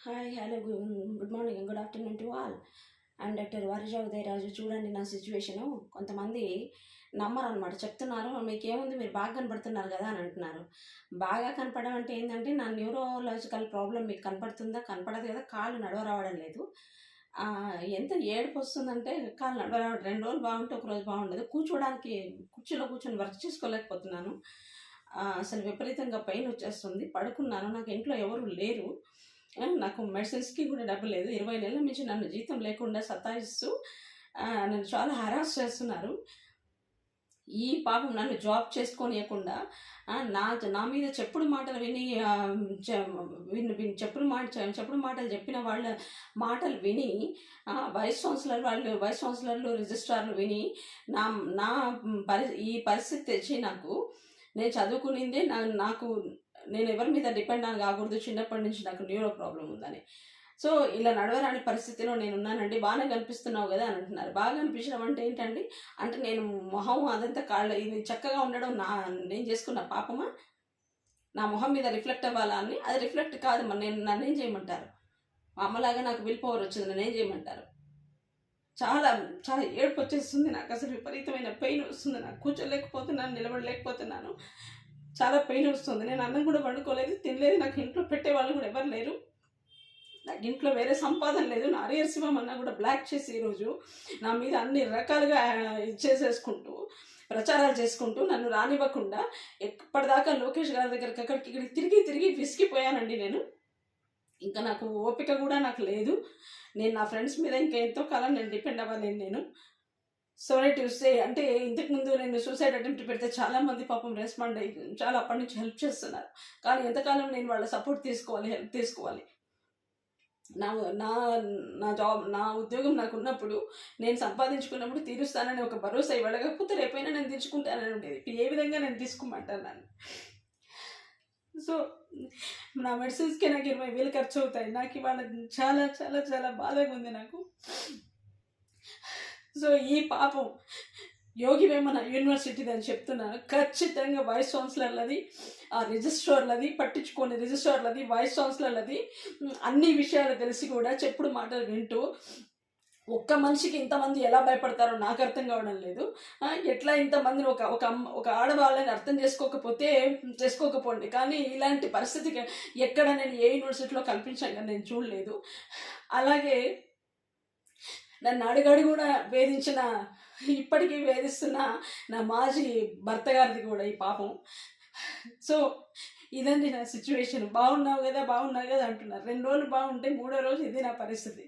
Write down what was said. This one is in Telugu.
Hi hello good morning and good afternoon to all and doctor Varaja Udayaraju చూడండి నా సిచ్యువేషను కొంతమంది నమ్మరు అనమాట చెప్తున్నారు మీకేముంది? మీరు బాగా కనపడుతున్నారు కదా అని అంటున్నారు. బాగా కనపడడం అంటే ఏంటంటే నా న్యూరోలాజికల్ ప్రాబ్లం మీకు కనపడుతుందా? కనపడదు కదా. కాళ్ళు నడవరావడం లేదు. ఎంత ఏడుపు వస్తుందంటే కాళ్ళు నడవరావడం రెండు రోజులు బాగుంటే ఒక రోజు బాగుండదు. కూర్చోడానికి కుర్చీలో కూర్చొని వర్క్ చేసుకోలేకపోతున్నాను. అసలు విపరీతంగా పెయిన్ వచ్చేస్తుంది. పడుకున్నాను. నాకు ఇంట్లో ఎవరు లేరు. నాకు మెడిసిన్స్కి కూడా డబ్బు లేదు. ఇరవై నెలల నుంచి నన్ను జీతం లేకుండా సతాయిస్తూ నన్ను చాలా హరాస్ చేస్తున్నారు. ఈ పాపం నన్ను జాబ్ చేసుకోనియకుండా నా నా మీద చెప్పుడు మాటలు విని విని విని చెప్పుడు మాట చెప్పుడు మాటలు చెప్పిన వాళ్ళ మాటలు విని వైస్ ఛాన్సలర్ వాళ్ళు వైస్ ఛాన్సలర్లు రిజిస్ట్రార్లు విని నా నా పరి ఈ పరిస్థితి తెచ్చి నాకు నేను చదువుకునిందే నా నాకు నేను ఎవరి మీద డిపెండ్ అని కాకూడదు. చిన్నప్పటి నుంచి నాకు న్యూరో ప్రాబ్లం ఉందని. సో ఇలా నడవరాని పరిస్థితిలో నేను ఉన్నానండి బాగానే కనిపిస్తున్నావు కదా అని అంటున్నారు. బాగా కనిపించడం అంటే ఏంటండి? అంటే నేను మొహం అదంతా కాళ్ళ ఇది చక్కగా ఉండడం నా నేను చేసుకున్న పాపమా? నా మొహం మీద రిఫ్లెక్ట్ అవ్వాలా అని? అది రిఫ్లెక్ట్ కాదు. మరి నేను నన్నేం చేయమంటారు? మా అమ్మలాగా నాకు విల్ పవర్ వచ్చింది. నన్ను చేయమంటారు? చాలా చాలా ఏడుపు వచ్చేస్తుంది నాకు. అసలు విపరీతమైన పెయిన్ వస్తుంది నాకు. కూర్చోలేకపోతున్నాను నిలబడలేకపోతున్నాను. చాలా పెయిన్ వస్తుంది. నేను అన్నం కూడా వండుకోలేదు తినలేదు. నాకు ఇంట్లో పెట్టే వాళ్ళు కూడా ఎవరు లేరు. నాకు ఇంట్లో వేరే సంపాదన లేదు. నా అరియర్ శివం అన్న కూడా బ్లాక్ చేసి ఈరోజు నా మీద అన్ని రకాలుగా చేసేసుకుంటూ ప్రచారాలు చేసుకుంటూ నన్ను రానివ్వకుండా ఎప్పటిదాకా లోకేష్ గారి దగ్గరికి అక్కడికి ఇక్కడికి తిరిగి తిరిగి విసిగిపోయానండి నేను. ఇంకా నాకు ఓపిక కూడా నాకు లేదు. నేను నా ఫ్రెండ్స్ మీద ఇంకా ఎంతో కాలం నేను డిపెండ్ అవ్వలేను నేను. సారీ ట్యూస్డే అంటే ఇంతకుముందు నేను సూసైడ్ అటెంప్ట్ పెడితే చాలామంది పాపం రెస్పాండ్ అయ్యి చాలా అప్పటి నుంచి హెల్ప్ చేస్తున్నారు. కానీ ఎంతకాలం నేను వాళ్ళ సపోర్ట్ తీసుకోవాలి హెల్ప్ తీసుకోవాలి? నా నా నా జాబ్ నా ఉద్యోగం నాకు ఉన్నప్పుడు నేను సంపాదించుకున్నప్పుడు తీరుస్తానని ఒక భరోసా ఇవ్వలేకపోతే రేపైనా నేను తీర్చుకుంటానని ఉండేది. ఇప్పుడు ఏ విధంగా నేను తీసుకోమంటాను నన్ను? సో నా మెడిసిన్స్కి నాకు ఇరవై వేలు ఖర్చు అవుతాయి. నాకు ఇవాళ చాలా చాలా చాలా బాధగా ఉంది నాకు. సో ఈ పాపం యోగి వేమన యూనివర్సిటీది అని చెప్తున్నాను ఖచ్చితంగా వైస్ ఛాన్సలర్లది ఆ రిజిస్ట్రార్లది పట్టించుకోని రిజిస్ట్రార్లది వైస్ ఛాన్సలర్లది అన్ని విషయాలు తెలిసి కూడా చెప్పుడు మాటలు వింటూ ఒక్క మనిషికి ఇంతమంది ఎలా భయపడతారో నాకు అర్థం కావడం లేదు. ఎట్లా ఇంతమందిని ఒక ఒక అమ్మ ఒక ఆడవాళ్ళని అర్థం చేసుకోకపోతే చేసుకోకపోండి. కానీ ఇలాంటి పరిస్థితికి ఎక్కడ నేను ఏ యూనివర్సిటీలో కల్పించాను నేను చూడలేదు. అలాగే నన్ను అడుగడు కూడా వేధించిన ఇప్పటికీ వేధిస్తున్న నా మాజీ భర్త గారిది కూడా ఈ పాపం. సో ఇదండి నా సిచ్యువేషన్ బాగున్నావు కదా బాగున్నావు కదా అంటున్నారు. రెండు రోజులు బాగుంటే మూడో రోజు ఇది నా పరిస్థితి.